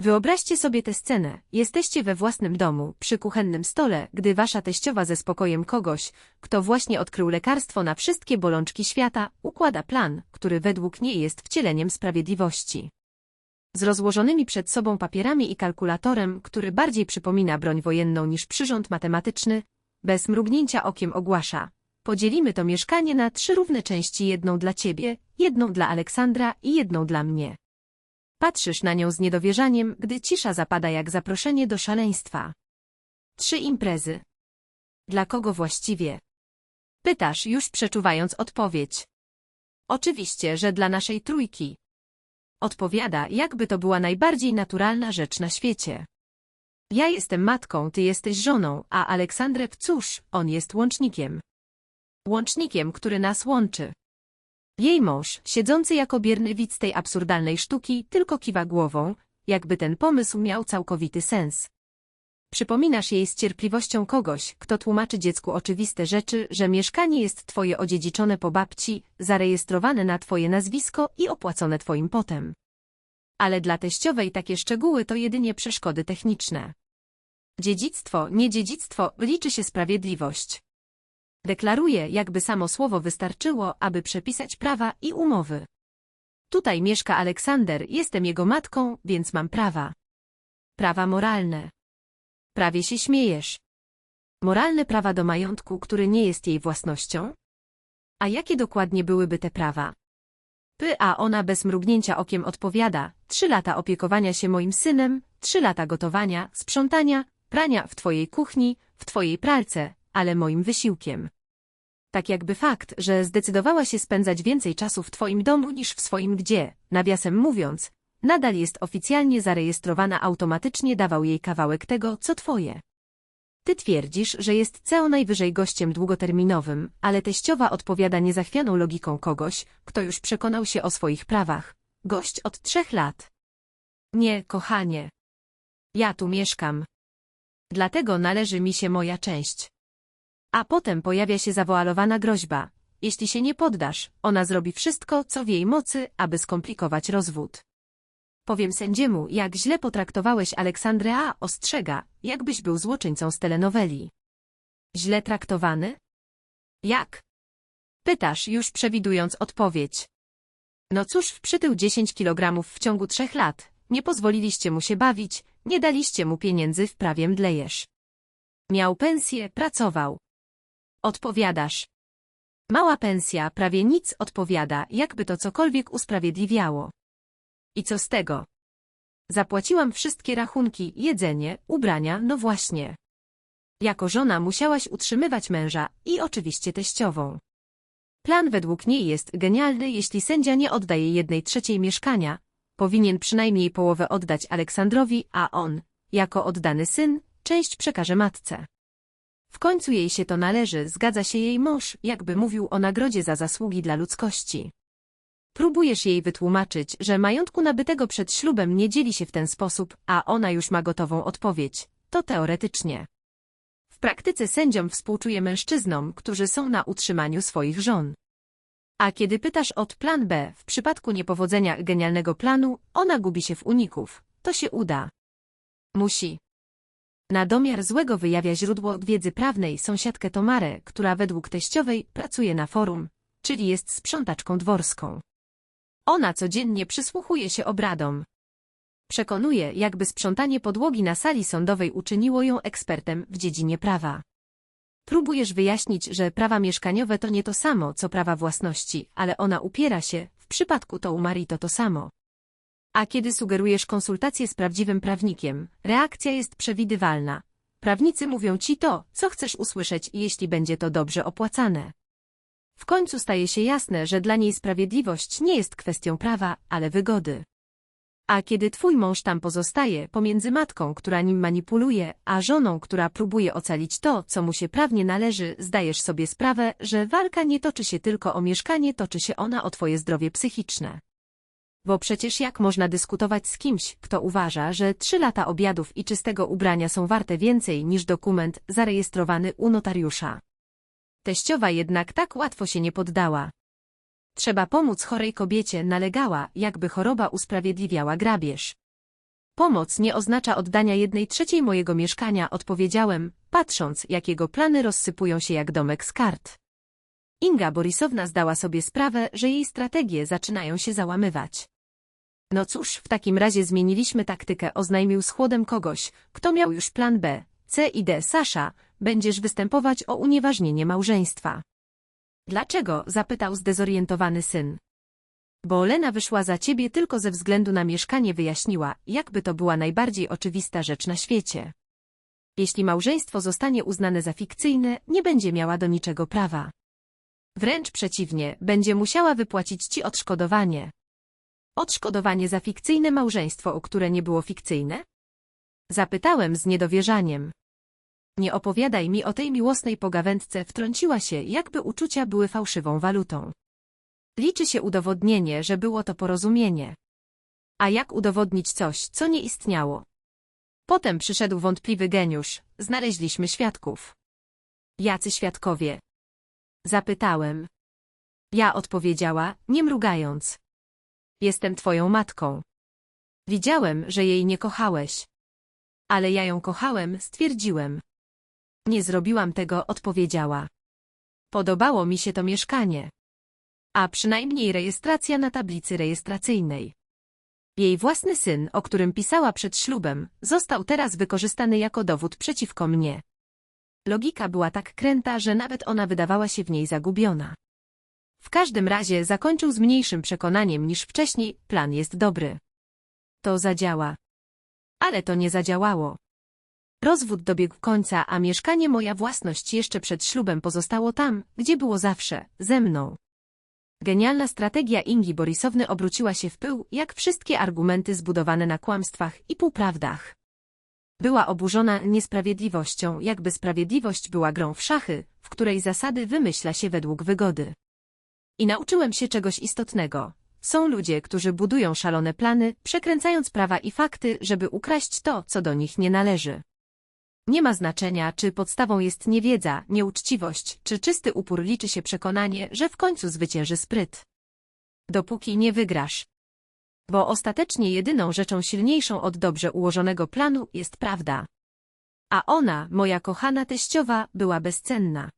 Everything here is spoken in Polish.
Wyobraźcie sobie tę scenę. Jesteście we własnym domu, przy kuchennym stole, gdy wasza teściowa ze spokojem kogoś, kto właśnie odkrył lekarstwo na wszystkie bolączki świata, układa plan, który według niej jest wcieleniem sprawiedliwości. Z rozłożonymi przed sobą papierami i kalkulatorem, który bardziej przypomina broń wojenną niż przyrząd matematyczny, bez mrugnięcia okiem ogłasza. Podzielimy to mieszkanie na trzy równe części, jedną dla ciebie, jedną dla Aleksandra i jedną dla mnie. Patrzysz na nią z niedowierzaniem, gdy cisza zapada jak zaproszenie do szaleństwa. Trzy imprezy. Dla kogo właściwie? Pytasz, już przeczuwając odpowiedź. Oczywiście, że dla naszej trójki. Odpowiada, jakby to była najbardziej naturalna rzecz na świecie. Ja jestem matką, ty jesteś żoną, a Aleksandrew cóż, on jest łącznikiem. Łącznikiem, który nas łączy. Jej mąż, siedzący jako bierny widz tej absurdalnej sztuki, tylko kiwa głową, jakby ten pomysł miał całkowity sens. Przypominasz jej z cierpliwością kogoś, kto tłumaczy dziecku oczywiste rzeczy, że mieszkanie jest twoje odziedziczone po babci, zarejestrowane na twoje nazwisko i opłacone twoim potem. Ale dla teściowej takie szczegóły to jedynie przeszkody techniczne. Dziedzictwo, nie dziedzictwo, liczy się sprawiedliwość. Deklaruje, jakby samo słowo wystarczyło, aby przepisać prawa i umowy. Tutaj mieszka Aleksander, jestem jego matką, więc mam prawa. Prawa moralne. Prawie się śmiejesz. Moralne prawa do majątku, który nie jest jej własnością? A jakie dokładnie byłyby te prawa? Py, a ona bez mrugnięcia okiem odpowiada, trzy lata opiekowania się moim synem, trzy lata gotowania, sprzątania, prania w twojej kuchni, w twojej pralce, ale moim wysiłkiem. Tak jakby fakt, że zdecydowała się spędzać więcej czasu w twoim domu niż w swoim gdzie, nawiasem mówiąc, nadal jest oficjalnie zarejestrowana automatycznie dawał jej kawałek tego, co twoje. Ty twierdzisz, że jest co najwyżej gościem długoterminowym, ale teściowa odpowiada niezachwianą logiką kogoś, kto już przekonał się o swoich prawach. Gość od trzech lat. Nie, kochanie. Ja tu mieszkam. Dlatego należy mi się moja część. A potem pojawia się zawoalowana groźba. Jeśli się nie poddasz, ona zrobi wszystko, co w jej mocy, aby skomplikować rozwód. Powiem sędziemu, jak źle potraktowałeś Aleksandrę A. Ostrzega, jakbyś był złoczyńcą z telenoweli. Źle traktowany? Jak? Pytasz, już przewidując odpowiedź. No cóż, w przytył 10 kilogramów w ciągu trzech lat. Nie pozwoliliście mu się bawić, nie daliście mu pieniędzy, w prawie mdlejesz. Miał pensję, pracował. Odpowiadasz. Mała pensja, prawie nic odpowiada, jakby to cokolwiek usprawiedliwiało. I co z tego? Zapłaciłam wszystkie rachunki, jedzenie, ubrania, no właśnie. Jako żona musiałaś utrzymywać męża i oczywiście teściową. Plan według niej jest genialny, jeśli sędzia nie oddaje jednej trzeciej mieszkania, powinien przynajmniej połowę oddać Aleksandrowi, a on, jako oddany syn, część przekaże matce. W końcu jej się to należy, zgadza się jej mąż, jakby mówił o nagrodzie za zasługi dla ludzkości. Próbujesz jej wytłumaczyć, że majątku nabytego przed ślubem nie dzieli się w ten sposób, a ona już ma gotową odpowiedź. To teoretycznie. W praktyce sędziom współczuje mężczyznom, którzy są na utrzymaniu swoich żon. A kiedy pytasz od plan B, w przypadku niepowodzenia genialnego planu, ona gubi się w uników. To się uda. Musi. Na domiar złego wyjawia źródło wiedzy prawnej sąsiadkę Tomarę, która według teściowej pracuje na forum, czyli jest sprzątaczką dworską. Ona codziennie przysłuchuje się obradom. Przekonuje, jakby sprzątanie podłogi na sali sądowej uczyniło ją ekspertem w dziedzinie prawa. Próbujesz wyjaśnić, że prawa mieszkaniowe to nie to samo, co prawa własności, ale ona upiera się, w przypadku to u to to samo. A kiedy sugerujesz konsultację z prawdziwym prawnikiem, reakcja jest przewidywalna. Prawnicy mówią ci to, co chcesz usłyszeć, jeśli będzie to dobrze opłacane. W końcu staje się jasne, że dla niej sprawiedliwość nie jest kwestią prawa, ale wygody. A kiedy twój mąż tam pozostaje, pomiędzy matką, która nim manipuluje, a żoną, która próbuje ocalić to, co mu się prawnie należy, zdajesz sobie sprawę, że walka nie toczy się tylko o mieszkanie, toczy się ona o twoje zdrowie psychiczne. Bo przecież jak można dyskutować z kimś, kto uważa, że trzy lata obiadów i czystego ubrania są warte więcej niż dokument zarejestrowany u notariusza. Teściowa jednak tak łatwo się nie poddała. Trzeba pomóc chorej kobiecie, nalegała, jakby choroba usprawiedliwiała grabież. Pomoc nie oznacza oddania jednej trzeciej mojego mieszkania, odpowiedziałem, patrząc, jak jego plany rozsypują się jak domek z kart. Inga Borisowna zdała sobie sprawę, że jej strategie zaczynają się załamywać. No cóż, w takim razie zmieniliśmy taktykę, oznajmił z chłodem kogoś, kto miał już plan B, C i D. Sasza, będziesz występować o unieważnienie małżeństwa. Dlaczego? zapytał zdezorientowany syn. Bo Lena wyszła za ciebie tylko ze względu na mieszkanie wyjaśniła, jakby to była najbardziej oczywista rzecz na świecie. Jeśli małżeństwo zostanie uznane za fikcyjne, nie będzie miała do niczego prawa. Wręcz przeciwnie, będzie musiała wypłacić ci odszkodowanie. Odszkodowanie za fikcyjne małżeństwo, o które nie było fikcyjne? Zapytałem z niedowierzaniem. Nie opowiadaj mi o tej miłosnej pogawędce, wtrąciła się, jakby uczucia były fałszywą walutą. Liczy się udowodnienie, że było to porozumienie. A jak udowodnić coś, co nie istniało? Potem przyszedł wątpliwy geniusz, znaleźliśmy świadków. Jacy świadkowie? Zapytałem. Ja odpowiedziała, nie mrugając. Jestem twoją matką. Widziałem, że jej nie kochałeś. Ale ja ją kochałem, stwierdziłem. Nie zrobiłam tego, odpowiedziała. Podobało mi się to mieszkanie. A przynajmniej rejestracja na tablicy rejestracyjnej. Jej własny syn, o którym pisała przed ślubem, został teraz wykorzystany jako dowód przeciwko mnie. Logika była tak kręta, że nawet ona wydawała się w niej zagubiona. W każdym razie zakończył z mniejszym przekonaniem niż wcześniej, plan jest dobry. To zadziała. Ale to nie zadziałało. Rozwód dobiegł końca, a mieszkanie moja własność jeszcze przed ślubem pozostało tam, gdzie było zawsze, ze mną. Genialna strategia Ingi Borisowny obróciła się w pył, jak wszystkie argumenty zbudowane na kłamstwach i półprawdach. Była oburzona niesprawiedliwością, jakby sprawiedliwość była grą w szachy, w której zasady wymyśla się według wygody. I nauczyłem się czegoś istotnego. Są ludzie, którzy budują szalone plany, przekręcając prawa i fakty, żeby ukraść to, co do nich nie należy. Nie ma znaczenia, czy podstawą jest niewiedza, nieuczciwość, czy czysty upór liczy się przekonanie, że w końcu zwycięży spryt. Dopóki nie wygrasz. Bo ostatecznie jedyną rzeczą silniejszą od dobrze ułożonego planu jest prawda. A ona, moja kochana teściowa, była bezcenna.